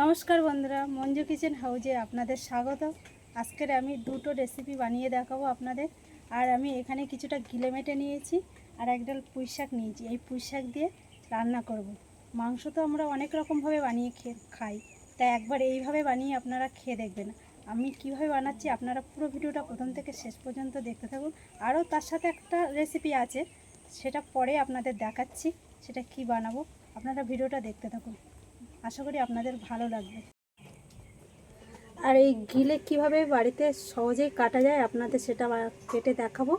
নমস্কার বন্ধুরা, মঞ্জু কিচেন হাউজে আপনাদের স্বাগত। আজকের আমি দুটো রেসিপি বানিয়ে দেখাবো আপনাদের। আর আমি এখানে কিছুটা গিলে মেটে নিয়েছি আর একডাল পুঁই শাক নিয়েছি। এই পুঁই শাক দিয়ে রান্না করব। মাংস তো আমরা অনেক রকমভাবে বানিয়ে খেয়ে খাই। তাই একবার এইভাবে বানিয়ে আপনারা খেয়ে দেখবেন। আমি কীভাবে বানাচ্ছি আপনারা পুরো ভিডিওটা প্রথম থেকে শেষ পর্যন্ত দেখতে থাকুন। আরও তার সাথে একটা রেসিপি আছে। সেটা পরে আপনাদের দেখাচ্ছি সেটা কি বানাবো। আপনারা ভিডিওটা দেখতে থাকুন। আশা করি আপনাদের ভালো লাগবে। আর এই গিলে কীভাবে বাড়িতে সহজেই কাটা যায় আপনাদের সেটা কেটে দেখাবো।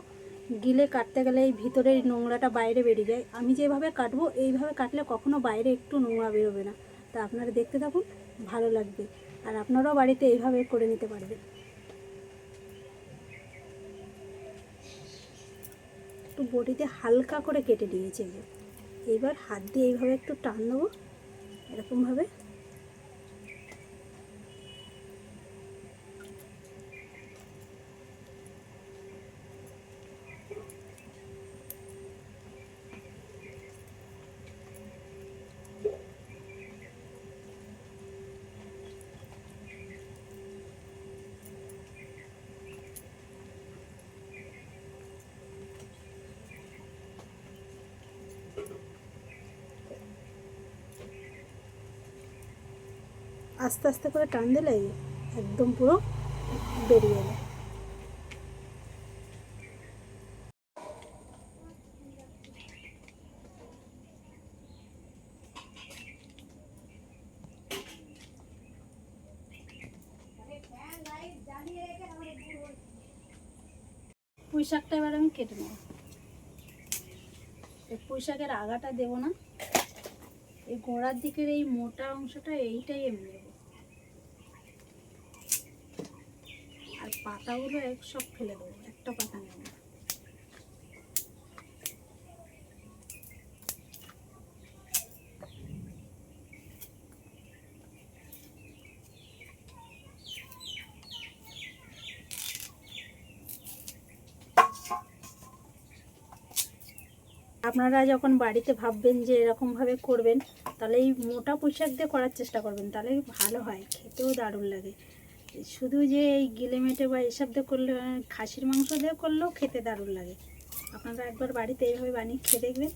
গিলে কাটতে গেলে এই ভিতরের নোংরাটা বাইরে বেরিয়ে যায়। আমি যেভাবে কাটবো, এইভাবে কাটলে কখনো বাইরে একটু নোংরা বেরোবে না। তা আপনারা দেখতে থাকুন, ভালো লাগবে। আর আপনারাও বাড়িতে এইভাবে করে নিতে পারবেন। একটু বটিতে হালকা করে কেটে নিয়েছে। এইবার হাত দিয়ে এইভাবে একটু টান দেবো। এরকমভাবে আস্তে আস্তে করে টান দিলে একদম পুরো বেরিয়ে এলো পুঁই শাকটা এবার আমি কেটে নেব। পুঁই শাকের আগাটা দেবো না। এই গোড়ার দিকের এই মোটা অংশটা এইটাই আমি নেব আর পাতাগুলো এক সব ফেলে দেবো, একটা পাতা নেব। আপনারা যখন বাড়িতে ভাববেন যে এরকমভাবে করবেন, তাহলে এই মোটা পোশাক দিয়ে করার চেষ্টা করবেন, তাহলে ভালো হয়, খেতেও দারুণ লাগে। শুধু যে এই গিলে মেটে বা এসব দিয়ে করলে, খাসির মাংস দিয়ে করলেও খেতে দারুণ লাগে। আপনারা একবার বাড়িতে এইভাবে বানিয়ে খেয়ে দেখবেন।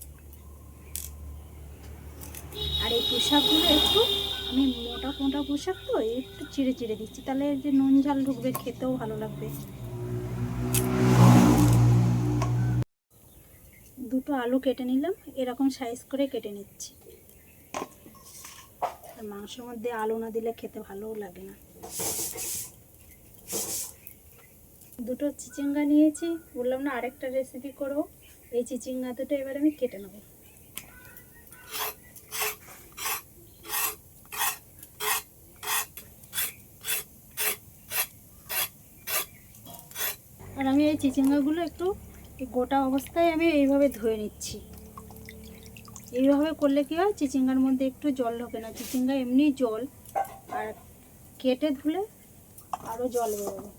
আর এই পোশাকগুলো একটু, আমি মোটা মোটা পোশাক তো, একটু চিড়ে চিড়ে দিচ্ছি। তাহলে যে নুন ঝাল ঢুকবে, খেতেও ভালো লাগবে। দুটো আলু কেটে নিলাম, এরকম সাইজ করে কেটে নিচ্ছি। আর মাংসের মধ্যে আলু না দিলে খেতে ভালোও লাগে না। দুটো চিচিঙ্গা নিয়েছি। বললাম না, আরেকটা রেসিপি করব। এই চিচিঙ্গা দুটো এবার আমি কেটে নেব। আর আমি এই চিচিঙ্গাগুলো একটু গোটা অবস্থায় আমি এইভাবে ধুয়ে নিচ্ছি। এইভাবে করলে কি হয়, চিচিঙ্গার মধ্যে একটু জল ঢোকে না। চিচিঙ্গা এমনি জল। আর কেটে ধুলে আরও জল বেরোবে।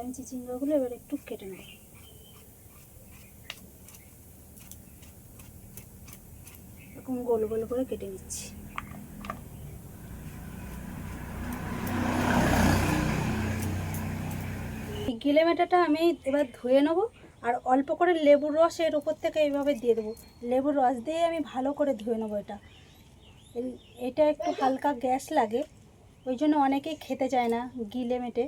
আমি চিচিঙ্গাগুলো এবার একটু কেটে নেব। এরকম গোল গোল করে কেটে নিচ্ছি। এই গিলে মেটাটা আমি এবার ধুয়ে নেব আর অল্প করে লেবুর রস এর উপর থেকে এইভাবে দিয়ে দেবো। লেবুর রস দিয়ে আমি ভালো করে ধুয়ে নেব এটা। এটা একটু হালকা গ্যাস লাগে। ওই জন্য অনেকেই খেতে চায় না, গিলে মেটে।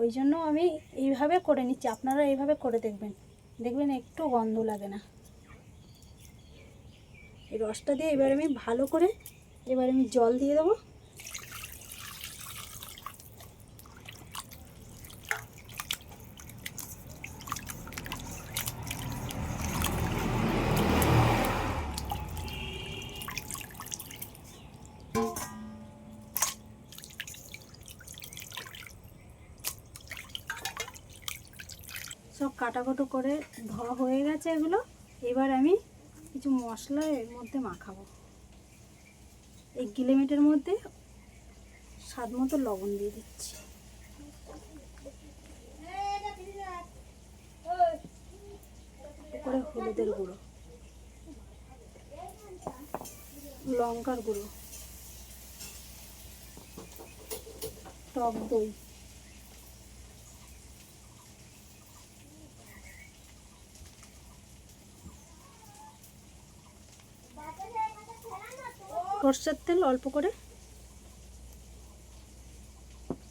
ওই জন্য আমি এইভাবে করে নিচ্ছি, আপনারা এইভাবে করে দেখবেন। দেখবেন একটু গন্ধ লাগে না। এই রসটা দিয়ে এবার আমি ভালো করে, এবার আমি জল দিয়ে দেবো সব কাটাকুটো করে ধোয়া হয়ে গেছে এগুলো, এবার আমি কিছু মশলা এর মধ্যে মাখাবো। এই গিলেমেটের মধ্যে স্বাদ মতো লবণ দিয়ে দিচ্ছি। করে হলুদের গুঁড়ো, লঙ্কার গুঁড়ো, টক দই। সর্ষের তেল অল্প করে।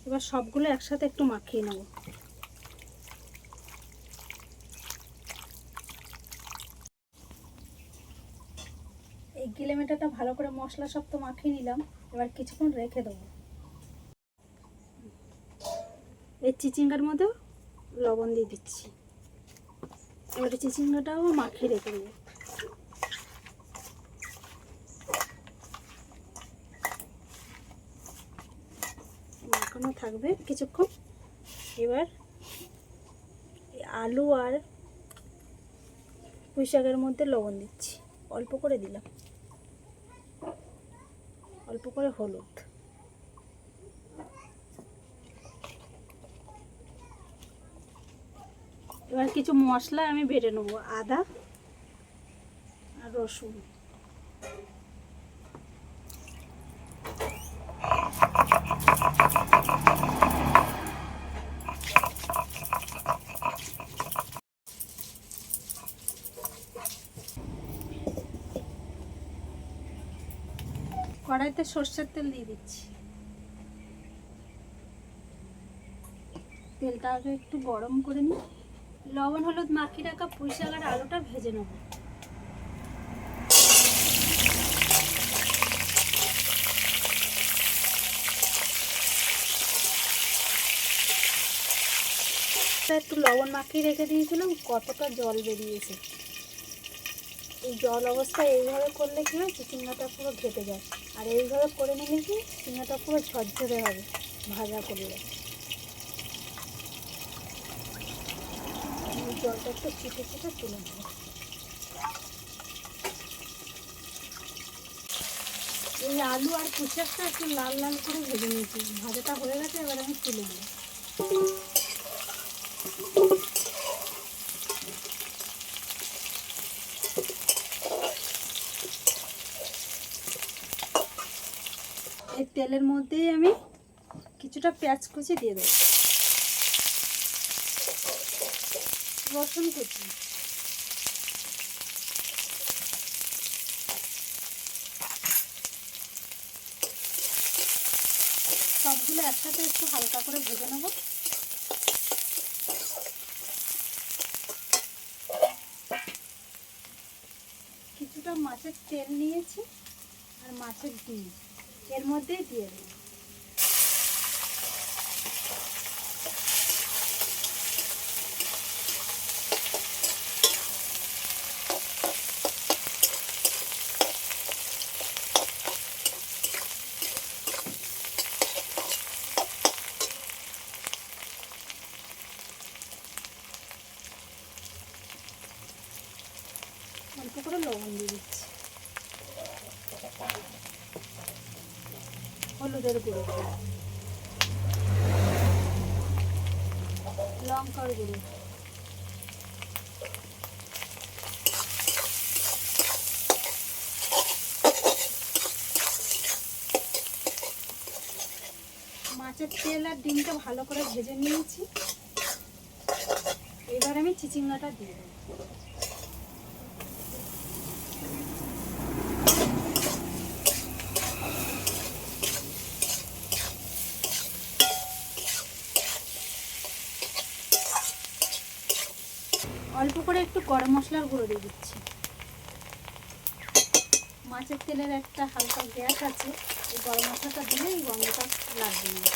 এবার সবগুলো একসাথে একটু মাখিয়ে নেব। এই গিলে মেটাটা ভালো করে মশলা সব তো মাখিয়ে নিলাম, এবার কিছুক্ষণ রেখে দেবো। এই চিচিঙ্গার মধ্যেও লবণ দিয়ে দিচ্ছি। এবারে চিচিঙ্গাটাও মাখিয়ে রেখে দেবো। মাখানো থাকবে কিছুক্ষণ। এবার আলু আর পুঁই শাকের মধ্যে লবণ দিচ্ছি। অল্প করে দিলাম। অল্প করে হলুদ। এবার কিছু মশলা আমি বেটে নেব, আদা আর রসুন। কড়াইতে সর্ষের তেল দিয়ে দিচ্ছি। তেলটা আগে একটু গরম করে নিই। লবণ, হলুদ মাখিয়ে রাখা পুঁই আর আলুটা ভেজে নেব। একটু লবণ মাখিয়ে রেখে দিয়েছিলাম, কতটা জল বেরিয়েছে। জল অবস্থায় এইভাবে করলে কি হয় চিচিঙ্গাটা পুরো ঘেটে যায়? আর এইভাবে করে নিলে কি চিচিঙ্গাটা পুরো ঝরঝরে হবে ভাজা করলে? জলটা একটু চিটে চিটে তুলে এই আলু আর কুচারটা একটু লাল লাল করে ভেজে নিয়েছি। ভাজাটা হয়ে গেছে, এবার আমি তুলে নেব এই তেলের মধ্যেই আমি কিছুটা পেঁয়াজ কুচি দিয়ে দেবো। রসুন কুচি। সবগুলো একসাথে একটু হালকা করে ভেজে নেব। কিছুটা মাছের তেল নিয়েছি আর মাছের ডিম। এর মধ্যেই দিয়ে দেবো লবণ দিয়ে দিচ্ছি। হলুদের গুঁড়ো। লঙ্কার গুঁড়ো। মাছের তেল আর ডিমটা ভালো করে ভেজে নিয়েছি। এবার আমি চিচিঙ্গাটা দিয়ে দেবো অল্প করে একটু গরম মশলার গুঁড়ো দিয়ে দিচ্ছি। মাছের তেলের একটা হালকা গ্যাস আছে, এই গরম মশলাটা দিলে এই গন্ধটা লাগবে না।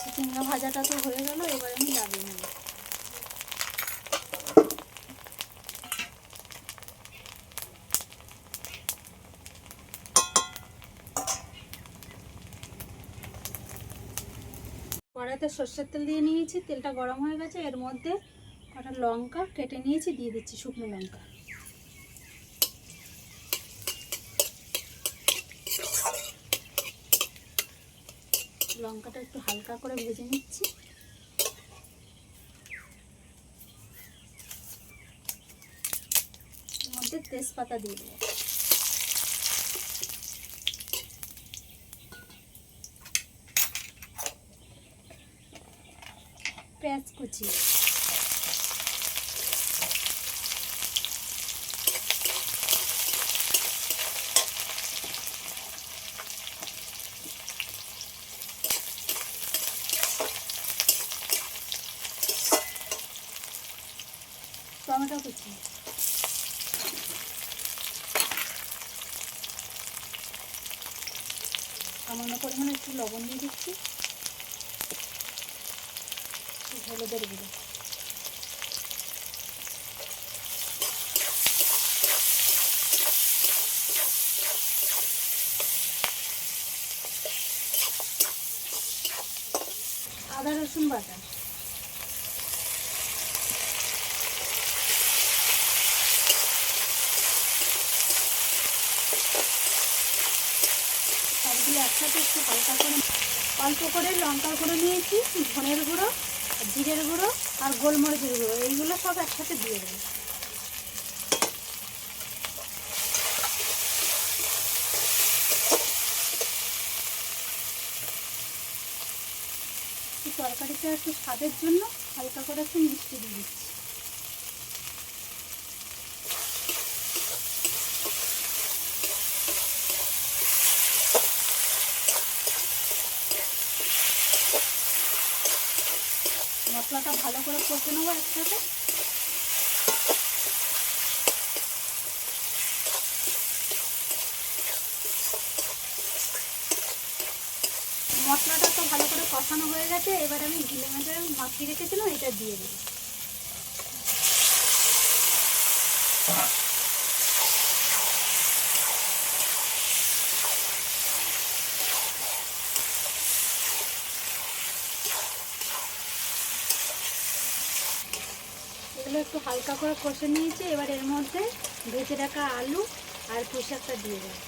চিকেন ভাজাটা তো হয়ে গেল, এবার আমি লাগিয়ে নেব। কড়াইতে সর্ষের তেল দিয়ে নিয়েছি, তেলটা গরম হয়ে গেছে, এর মধ্যে কটা লঙ্কা কেটে নিয়েছি, দিয়ে দিচ্ছি শুকনো লঙ্কা। লঙ্কাটা একটু হালকা করে ভেজে নিচ্ছি। মধ্যে তেজপাতা দিয়ে দেবো। পেঁয়াজ কুচি। টমেটো কুচি। সামান্য পরিমাণে একটু লবণ দিয়ে দিচ্ছি। হলুদের গুঁড়ো। আদা রসুন বাটা। একসাথে একটু হালকা করে অল্প করে লঙ্কার গুঁড়ো নিয়েছি, ধনের গুঁড়ো। জিরের গুঁড়ো আর গোলমরিচের গুঁড়ো, এইগুলো সব একসাথে দিয়ে দেবো। তরকারিটা একটু স্বাদের জন্য হালকা করে একটু মিষ্টি দিয়ে দিচ্ছি মশলাটা ভালো মশলাটা তো ভালো করে কষানো হয়ে গেছে, এবার আমি গিলে মেটে মাখিয়ে রেখেছিলাম, এটা দিয়ে দেবো এগুলো একটু হালকা করে কষে নিয়েছি, এবার এর মধ্যে ভেজে রাখা আলু আর পোশাকটা দিয়ে দেবো।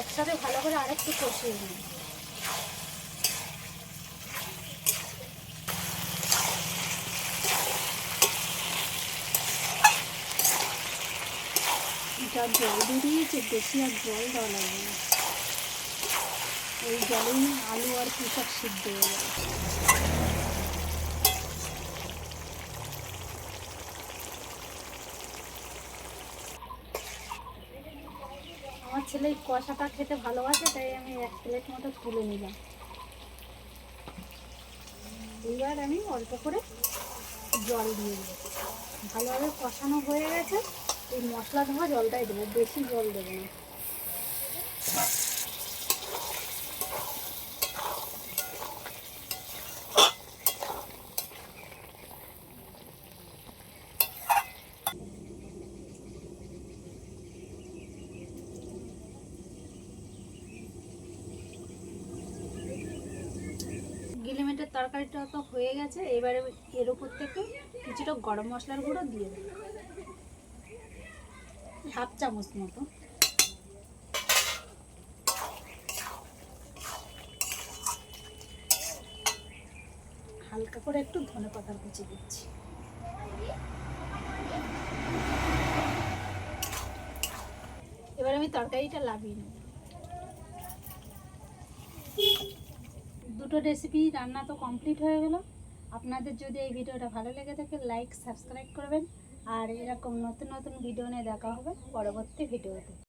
একসাথে ভালো করে আরেকটু কষিয়ে নিই। যা জল দিয়ে দিয়েছি, বেশি আর জল দেওয়া লাগবে না। এই জলেই আলু আর পুঁশাক সিদ্ধ হয়ে আমার ছেলে কষাটা খেতে ভালোবাসে, তাই আমি এক প্লেট মতো তুলে নিলাম। এইবার আমি অল্প করে জল দিয়ে দেবো। ভালোভাবে কষানো হয়ে গেছে, এই মশলা ধোয়া জলটাই দেবো, বেশি জল দেবো না। গিলিমেটের তরকারিটা তো হয়ে গেছে, এবারে এর উপর থেকে কিছুটা গরম মশলার গুঁড়ো দিয়ে দেবো। হাফ চামচ মতো। হালকা করে একটু ধনে পাতার কুচি দিচ্ছি। এবার আমি তরকারিটা লাভিয়ে নেব। দুটো রেসিপি রান্না তো কমপ্লিট হয়ে গেল। আপনাদের যদি এই ভিডিওটা ভালো লেগে থাকে লাইক সাবস্ক্রাইব করবেন। আর এরকম নতুন নতুন ভিডিও নিয়ে দেখা হবে পরবর্তী ভিডিওতে